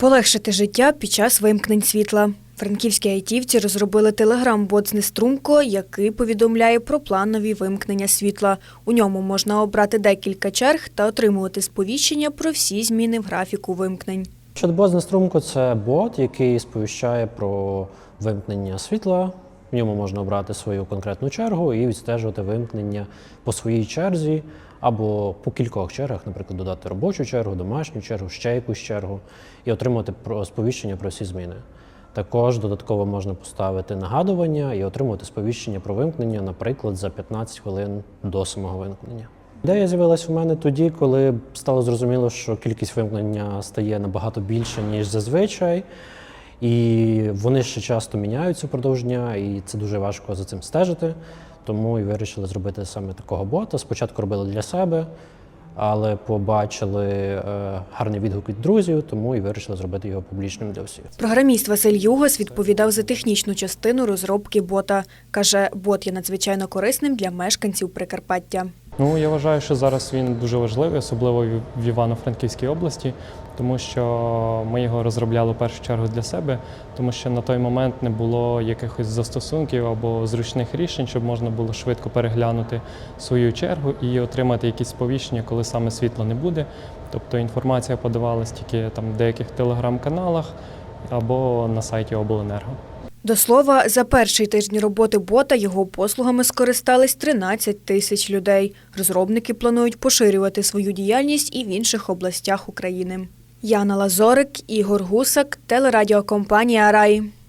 Полегшити життя під час вимкнень світла. Франківські айтівці розробили телеграм-бот з Неструмко, який повідомляє про планові вимкнення світла. У ньому можна обрати декілька черг та отримувати сповіщення про всі зміни в графіку вимкнень. Чат-бот з Наструмко це бот, який сповіщає про вимкнення світла. В ньому можна обрати свою конкретну чергу і відстежувати вимкнення по своїй черзі або по кількох чергах, наприклад, додати робочу чергу, домашню чергу, ще якусь чергу, і отримати сповіщення про всі зміни. Також додатково можна поставити нагадування і отримувати сповіщення про вимкнення, наприклад, за 15 хвилин до самого вимкнення. Ідея з'явилась у мене тоді, коли стало зрозуміло, що кількість вимкнення стає набагато більше, ніж зазвичай. І вони ще часто міняються впродовж дня, і це дуже важко за цим стежити. Тому і вирішили зробити саме такого бота. Спочатку робили для себе, але побачили е, гарний відгук від друзів, тому і вирішили зробити його публічним для всіх. Програміст Василь Югас відповідав за технічну частину розробки бота. Каже, бот є надзвичайно корисним для мешканців Прикарпаття. Ну, я вважаю, що зараз він дуже важливий, особливо в- Івано-Франківській області, тому що ми його розробляли в першу чергу для себе, тому що на той момент не було якихось застосунків або зручних рішень, щоб можна було швидко переглянути свою чергу і отримати якісь сповіщення, коли саме світла не буде. Тобто інформація подавалась тільки там в деяких телеграм-каналах або на сайті обленерго. До слова, за перший тиждень роботи бота його послугами скористались 13 тисяч людей. Розробники планують поширювати свою діяльність і в інших областях України. Яна Лазорик, Ігор Гусак, телерадіокомпанія Рай.